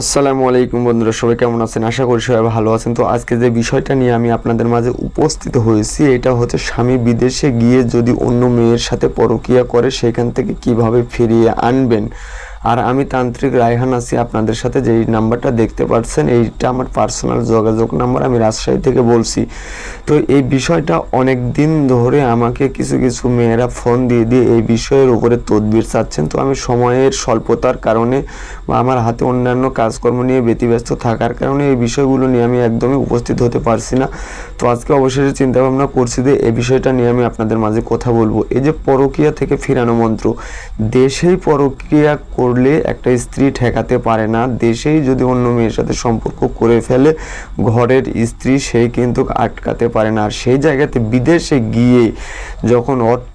আসসালামু আলাইকুম বন্ধুরা, সবাই কেমন আছেন? আশা করি সবাই ভালো আছেন। তো আজকে যে বিষয়টা নিয়ে আমি আপনাদের মাঝে উপস্থিত হয়েছি, এটা হচ্ছে স্বামী বিদেশে গিয়ে যদি অন্য মেয়ের সাথে পরকিয়া করে, সেখান থেকে কীভাবে ফিরিয়ে আনবেন? আর আমি তান্ত্রিক রায়হান আছি আপনাদের সাথে, যেই নাম্বারটা দেখতে পাচ্ছেন, এইটা আমার পার্সোনাল যোগাযোগ নাম্বার, আমি রাজশাহী থেকে বলছি। তো এই বিষয়টা অনেক দিন ধরে আমাকে কিছু কিছু মেয়েরা ফোন দিয়ে দিয়ে এই বিষয়ের উপরে তদবির চাচ্ছেন। তো আমি সময়ের স্বল্পতার কারণে বা আমার হাতে অন্যান্য কাজকর্ম নিয়ে ব্যতিব্যস্ত থাকার কারণে এই বিষয়গুলো নিয়ে আমি একদমই উপস্থিত হতে পারছি না। তো আজকে অবশেষে চিন্তা ভাবনা করছি যে এই বিষয়টা নিয়ে আমি আপনাদের মাঝে কথা বলব। এই যে পরকীয়া থেকে ফিরানো মন্ত্র, দেশেই পরকীয়া করলে একটা স্ত্রী ঠেকাতে পারে না। দেশেই যদি অন্য মেয়ের সাথে সম্পর্ক করে ফেলে, ঘরের স্ত্রী সেই কিন্তু আটকাতে পারে না। আর সেই জায়গাতে বিদেশে গিয়ে যখন অর্থ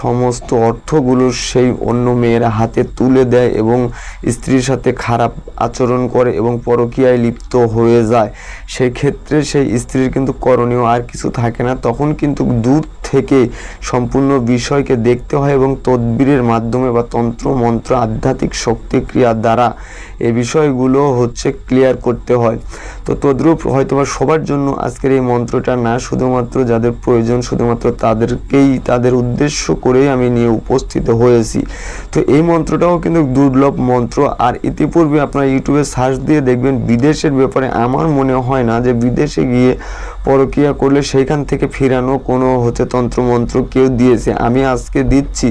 সমস্ত অর্থগুলো সেই অন্য মেয়েরা হাতে তুলে দেয় এবং স্ত্রীর সাথে খারাপ আচরণ করে এবং পরকীয়ায় লিপ্ত হয়ে যায়। সেই ক্ষেত্রে সেই স্ত্রীর কিন্তু করণীয় আর কিছু থাকে না। তখন কিন্তু দূর থেকে সম্পূর্ণ বিষয়কে দেখতে হয় এবং তদবিরের মাধ্যমে বা তন্ত্র, মন্ত্র, আধ্যাত্মিক শক্তি ক্রিয়ার দ্বারা এই বিষয়গুলো হচ্ছে ক্লিয়ার করতে হয়। তো তদ্রূপ হয়তোবা সবার জন্য আজকের এই মন্ত্রটা না, শুধুমাত্র যাদের প্রয়োজন, শুধুমাত্র তাদেরকেই, তাদের উদ্দেশ্য করেই আমি নিয়ে উপস্থিত হয়েছি। তো এই মন্ত্রটাও কিন্তু দুর্লভ মন্ত্র। আর ইতিপূর্বে আপনারা ইউটিউবে সার্চ দিয়ে দেখবেন, বিদেশের ব্যাপারে আমার মনে হয় না যে বিদেশে গিয়ে পরকিয়া করলে সেইখান থেকে ফিরানো কোনো হচ্ছে তন্ত্রমন্ত্র কেউ দিয়েছে। আমি আজকে দিচ্ছি।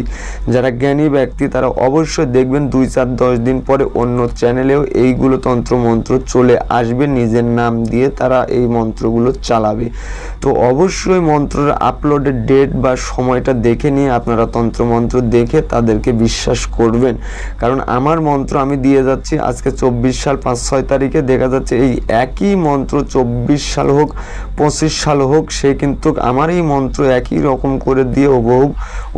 যারা জ্ঞানী ব্যক্তি, তারা অবশ্যই দেখবেন দুই চার দশ দিন পরে অন্য চ্যানেলেও এইগুলো তন্ত্রমন্ত্র চলে আসবে। নিজের নাম দিয়ে তারা এই মন্ত্রগুলো চালাবে। তো অবশ্যই মন্ত্রের আপলোডের ডেট বা সময়টা দেখে নিয়ে আপনারা তন্ত্রমন্ত্র দেখে তাদেরকে বিশ্বাস করবেন। কারণ আমার মন্ত্র আমি দিয়ে যাচ্ছি আজকে চব্বিশ সাল পাঁচ ছয় তারিখে। দেখা যাচ্ছে এই একই মন্ত্র চব্বিশ সাল হোক পঁচিশ সাল হোক, সে কিন্তু আমার এই মন্ত্র একই রকম করে দিয়ে হুবহু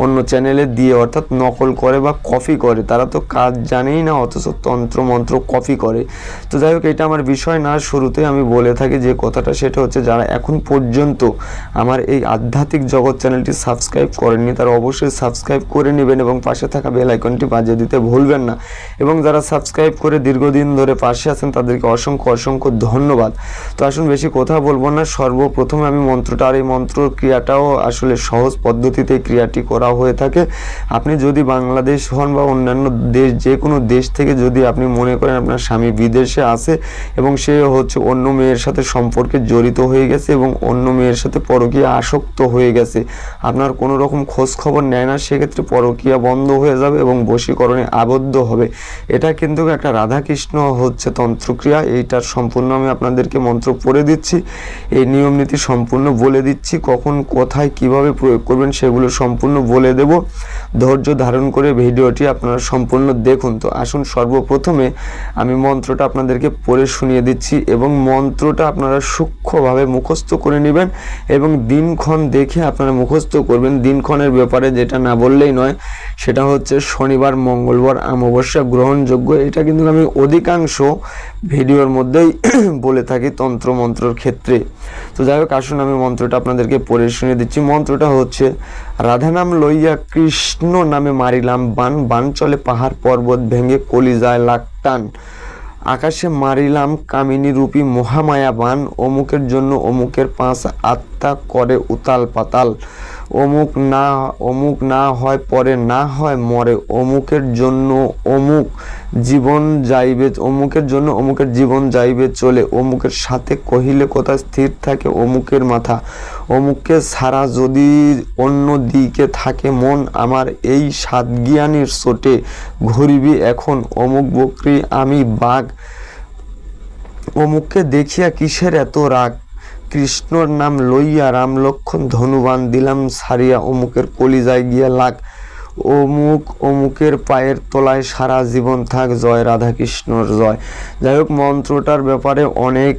অন্য চ্যানেলে দিয়ে অর্থাৎ নকল করে বা কপি করে। তারা তো কাজ জানেই না, অথচ তন্ত্র মন্ত্র কপি করে। তো যাই হোক, এটা আমার বিষয় না, শুরুতে আমি বলে থাকি যে কথাটা, সেটা হচ্ছে যারা এখন পর্যন্ত আমার এই আধ্যাত্মিক জগৎ চ্যানেলটি সাবস্ক্রাইব করেননি, তারা অবশ্যই সাবস্ক্রাইব করে নেবেন এবং পাশে থাকা বেল আইকনটি বাজিয়ে দিতে ভুলবেন না। এবং যারা সাবস্ক্রাইব করে দীর্ঘদিন ধরে পাশে আছেন, তাদেরকে অসংখ্য অসংখ্য ধন্যবাদ। তো আসুন, বেশি কথা বলব না সর্বপ্রথমে আমি মন্ত্রটা আর এই মন্ত্র ক্রিয়াটাও আসলে সহজ পদ্ধতিতে ক্রিয়াটি করা হয়ে থাকে। আপনি যদি বাংলাদেশ হন বা অন্যান্য দেশ, যে কোনো দেশ থেকে যদি আপনি মনে করেন আপনার স্বামী বিদেশে আছে এবং সে হচ্ছে অন্য মেয়ের সাথে সম্পর্কে জড়িত হয়ে গেছে এবং অন্য মেয়ের সাথে পরকীয়া আসক্ত হয়ে গেছে, আপনার কোনো রকম খোঁজ খবর নেয় না, সেক্ষেত্রে পরকীয়া বন্ধ হয়ে যাবে এবং বশীকরণে আবদ্ধ হবে। এটা কিন্তু একটা রাধাকৃষ্ণ হচ্ছে তন্ত্রক্রিয়া, এইটার সম্পূর্ণ আমি আপনাদেরকে মন্ত্র পড়ে দিচ্ছি। এই নিয়ম নীতি সম্পূর্ণ বলে দিচ্ছি, কখন, কোথায়, কীভাবে প্রয়োগ করবেন সেগুলো সম্পূর্ণ বলে দেব। ধৈর্য ধারণ করে ভিডিওটি আপনারা সম্পূর্ণ দেখুন। তো আসুন সর্বপ্রথমে আমি মন্ত্রটা আপনাদেরকে পড়ে শুনিয়ে দিচ্ছি এবং মন্ত্রটা আপনারা সূক্ষ্মভাবে মুখস্থ করে নেবেন এবং দিনক্ষণ দেখে আপনারা মুখস্থ করবেন। দিনক্ষণের ব্যাপারে যেটা না বললেই নয়, সেটা হচ্ছে শনিবার, মঙ্গলবার, অমাবস্যা, গ্রহণযোগ্য। এটা কিন্তু আমি অধিকাংশ ভিডিওর মধ্যেই বলে থাকি তন্ত্র মন্ত্রর ক্ষেত্রে। তো যাই হোক, আসুন আমি মন্ত্রটা আপনাদেরকে পড়ে শুনে দিচ্ছি। মন্ত্রটা হচ্ছে রাধা নাম লইয়া কৃষ্ণ নামে মারিলাম বান বান চলে পাহাড় পর্বত ভেঙে কলি যায় লাখ টান আকাশে মারিলাম কামিনী রূপী মহামায়া বান অমুকের জন্য অমুকের পাঁচ আত্মা করে উতাল পাতাল। অমুক না অমুক না হয়, পরে না হয়, মরে। অমুকের জন্য অমুক জীবন যাইবে, অমুকের জন্য অমুকের জীবন যাইবে, চলে। অমুকের সাথে কহিলে কোথায় স্থির থাকে অমুকের মাথা। অমুককে ছাড়া যদি অন্য দিকে থাকে মন, আমার এই সাত জ্ঞানীর চোটে ঘুরিবি এখন। অমুক বকরি আমি বাঘ, অমুককে দেখিয়া কিসের এত রাগ? কৃষ্ণর নাম লইয়া রাম লক্ষণ ধনুবান দিলাম, সারিয়া অমুকের কলিজায় গিয়া লাগ। অমুক, অমুকের পায়ের তলায় সারা জীবন থাক, জয় রাধা কৃষ্ণর জয়। যাই হোক মন্ত্রটার ব্যাপারে অনেক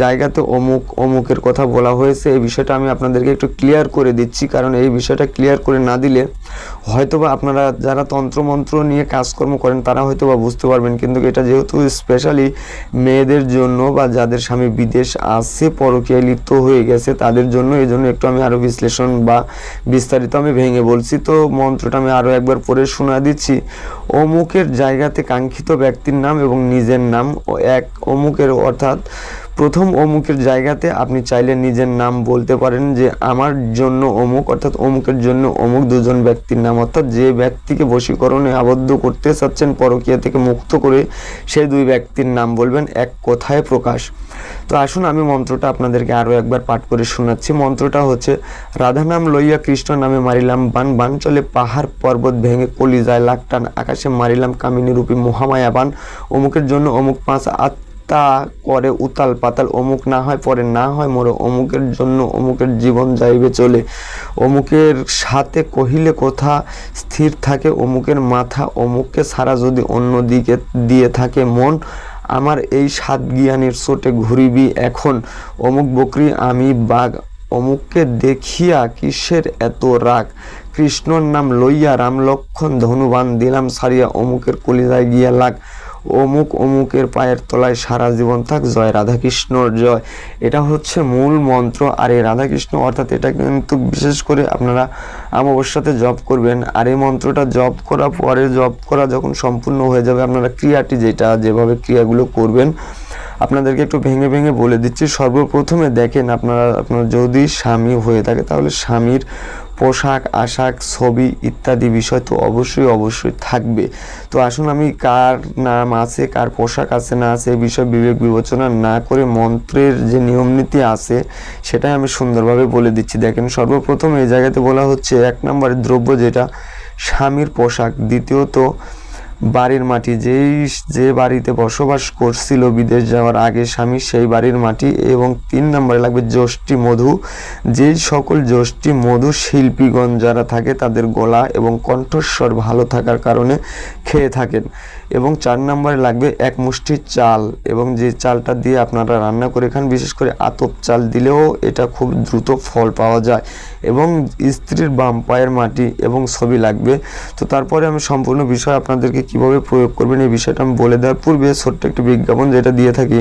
জায়গাতে অমুক, অমুকের কথা বলা হয়েছে। এই বিষয়টা আমি আপনাদেরকে একটু ক্লিয়ার করে দিচ্ছি, কারণ এই বিষয়টা ক্লিয়ার করে না দিলে হয়তোবা আপনারা যারা তন্ত্রমন্ত্র নিয়ে কাজকর্ম করেন, তারা হয়তো বা বুঝতে পারবেন। কিন্তু এটা যেহেতু স্পেশালি মেয়েদের জন্য বা যাদের স্বামী বিদেশ আছে, পরকীয়ায় লিপ্ত হয়ে গেছে, তাদের জন্য এই জন্য একটু আমি আরও বিশ্লেষণ বা বিস্তারিত আমি ভেঙে বলছি। তো মন্ত্রটা আমি আরও একবার পড়ে শোনা দিচ্ছি। অমুকের জায়গাতে কাঙ্ক্ষিত ব্যক্তির নাম এবং নিজের নাম ও এক অমুকের, অর্থাৎ প্রথম অমুকের জায়গাতে আপনি চাইলে নিজের নাম বলতে পারেন যে আমার জন্য অমুক, অর্থাৎ অমুকের জন্য অমুক দুজন ব্যক্তির নাম, অর্থাৎ যে ব্যক্তিকে বশীকরণে আবদ্ধ করতে চাচ্ছেন, পরকীয়া থেকে মুক্ত করে সেই দুই ব্যক্তির নাম বলবেন এক কথায় প্রকাশ। তো আসুন আমি মন্ত্রটা আপনাদেরকে আরও একবার পাঠ করে শোনাচ্ছি। মন্ত্রটা হচ্ছে, রাধা নাম লইয়া কৃষ্ণ নামে মারিলাম বান বান চলে পাহাড় পর্বত ভেঙে কলি যায় লাকটান আকাশে মারিলাম কামিনী রূপী মহামায়া বান অমুকের জন্য অমুক পাঁচ আত্মা করে উতাল পাতাল, অমুক না হয় পরে না হয় মোরে, অমুকের জন্য অমুকের জীবন যাইবে চলে। অমুকের সাথে কহিলে কথা স্থির থাকে, অমুকের মাথা অমুককে ছাড়া যদি অন্য দিকে দিয়ে থাকে মন, আমার এই সাত জ্ঞানের চোটে ঘুরিবি এখন। অমুক বকরি আমি বাঘ, অমুককে দেখিয়া কিসের এত রাগ? কৃষ্ণর নাম লইয়া রাম লক্ষণ ধনুবান দিলাম, সারিয়া অমুকের কলিজায় গিয়া লাগ। অমুক অমুকের পায়ের তলায় সারা জীবন থাক। জয় রাধাকৃষ্ণর জয়। এটা হচ্ছে মূল মন্ত্র। আর এই রাধাকৃষ্ণ অর্থাৎ এটা কিন্তু বিশেষ করে আপনারা অমাবস্যাতে জপ করবেন। আর এই মন্ত্রটা জপ করার পরে জপ করা যখন সম্পূর্ণ হয়ে যাবে, আপনারা ক্রিয়াটি যেটা, যেভাবে ক্রিয়াগুলো করবেন, আপনাদেরকে একটু ভেঙে ভেঙে বলে দিচ্ছি। সর্বপ্রথমে দেখেন আপনারা, আপনার যদি স্বামী হয়ে থাকে, তাহলে স্বামীর পোশাক, আশাক, ছবি ইত্যাদি বিষয় তো অবশ্যই অবশ্যই থাকবে। তো আসুন আমি কার নাম আছে, কার পোশাক আছে, না আছে, এই বিষয়ে বিবেক বিবেচনা না করে মন্ত্রের যে নিয়ম নীতি আছে, সেটাই আমি সুন্দরভাবে বলে দিচ্ছি। দেখেন, সর্বপ্রথম এই জায়গাতে বলা হচ্ছে, এক নম্বরের দ্রব্য যেটা, স্বামীর পোশাক। দ্বিতীয়ত বাড়ির মাটি যেই যে বাড়িতে বসবাস করছিল বিদেশ যাওয়ার আগে স্বামী, সেই বাড়ির মাটি এবং তিন নম্বরে লাগবে যষ্টি মধু। যেই সকল যষ্টি মধু শিল্পীগণ যারা থাকে তাদের গলা এবং কণ্ঠস্বর ভালো থাকার কারণে খেয়ে থাকেন। এবং চার নম্বরে লাগবে এক মুষ্টি চাল এবং যে চালটা দিয়ে আপনারা রান্না করে খান, বিশেষ করে আতপ চাল দিলেও এটা খুব দ্রুত ফল পাওয়া যায় এবং স্ত্রীর বাম পায়ের মাটি এবং ছবি লাগবে। তো তারপরে আমি সম্পূর্ণ বিষয় আপনাদেরকে কীভাবে প্রয়োগ করবেন এই বিষয়টা আমি বলে দেওয়ার পূর্বে ছোট্ট একটি বিজ্ঞাপন যেটা দিয়ে থাকি।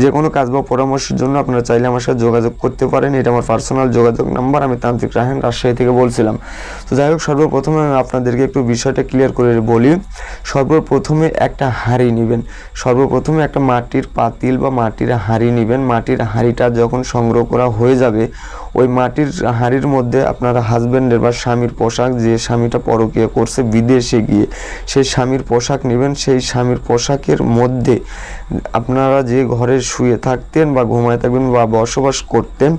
যে কোনো কাজ বা পরামর্শের জন্য আপনারা চাইলে আমার সাথে যোগাযোগ করতে পারেন। এটা আমার পার্সোনাল যোগাযোগ নাম্বার, আমি তান্ত্রিক রাহেন রাজশাহী থেকে বলছিলাম। তো যাই হোক, সর্বপ্রথমে আমি আপনাদেরকে একটু বিষয়টা ক্লিয়ার করে বলি। সর্বপ্রথমে একটা হাঁড়ি নেবেন। সর্বপ্রথমে একটা মাটির পাতিল বা মাটির হাঁড়ি নেবেন। মাটির হাঁড়িটা যখন সংগ্রহ করা হয়ে যাবে ওই মাটির হাঁড়ির মধ্যে আপনারা হাজব্যান্ডের বা স্বামীর পোশাক যে স্বামীটা পরকীয়া করছে বিদেশে গিয়ে, সেই স্বামীর পোশাক নেবেন, সেই স্বামীর পোশাকের মধ্যে আপনারা যে ঘরে শুয়ে থাকতেন বা ঘুমায় থাকবেন বা বসবাস করতেন,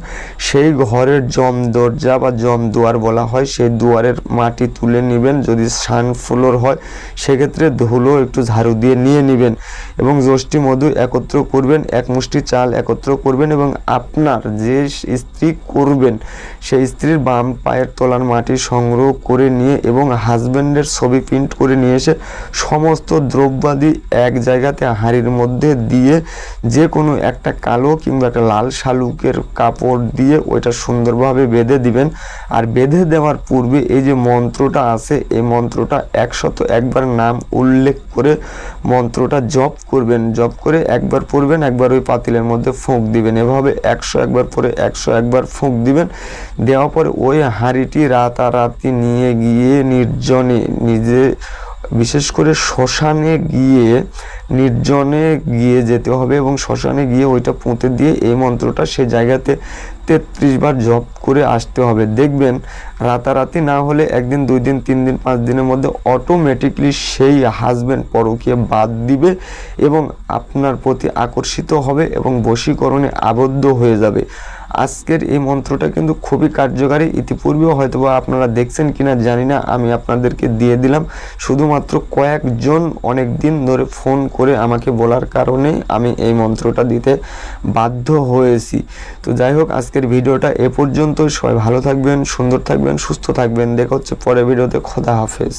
সেই ঘরের জম দরজা বা জম দুয়ার বলা হয়, সেই দুয়ারের মাটি তুলে নেবেন। যদি সান ফ্লোর হয়, সেক্ষেত্রে ধুলো একটু ঝাড়ু দিয়ে নিয়ে নেবেন এবং যষ্টি মধু একত্র করবেন, এক মুষ্টি চাল একত্র করবেন এবং আপনার যে স্ত্রী করবেন। সেই স্ত্রীর বাম পায়ের তলার মাটি সংগ্রহ করে নিয়ে এবং হাজব্যান্ডের ছবি প্রিন্ট করে নিয়ে এসে সমস্ত দ্রব্যাদি এক জায়গাতে হাঁড়ির মধ্যে দিয়ে যে কোনো একটা কালো কিংবা একটা লাল শালুকের কাপড় দিয়ে ওইটা সুন্দরভাবে বেঁধে দিবেন। আর বেঁধে দেওয়ার পূর্বে এই যে মন্ত্রটা আছে, এই মন্ত্রটা একশত একবার নাম উল্লেখ করে মন্ত্রটা জপ করবেন। জপ করে একবার পড়বেন, একবার ওই পাতিলের মধ্যে ফুঁক দিবেন। এভাবে একশো একবার পরে একশো একবার ফুঁক দিবেন। দেওয়ার পরে ওই হাঁড়িটি রাতারাতি নিয়ে গিয়ে নির্জনে নিজে, বিশেষ করে শ্মশানে গিয়ে নির্জনে গিয়ে যেতে হবে এবং শ্মশানে গিয়ে ওইটা পুঁতে দিয়ে এই মন্ত্রটা সে জায়গাতে তেত্রিশ বার জপ করে আসতে হবে। দেখবেন রাতারাতি না হলে একদিন, দুই দিন, তিন দিন, পাঁচ দিনের মধ্যে অটোমেটিকলি সেই হাজব্যান্ড পরকীয়া বাদ দিবে এবং আপনার প্রতি আকর্ষিত হবে এবং বশীকরণে আবদ্ধ হয়ে যাবে। আজকের এই মন্ত্রটা কিন্তু খুবই কার্যকারী। ইতিপূর্বেও হয়তো আপনারা দেখছেন কিনা জানি না, আমি আপনাদেরকে দিয়ে দিলাম। শুধুমাত্র কয়েকজন অনেক দিন ধরে ফোন করে আমাকে বলার কারণে আমি এই মন্ত্রটা দিতে বাধ্য হয়েছি। তো যাই হোক, আজকের ভিডিওটা এ পর্যন্ত সবাই ভালো থাকবেন, সুন্দর থাকবেন, সুস্থ থাকবেন। দেখা হচ্ছে পরের ভিডিওতে। খোদা হাফেজ।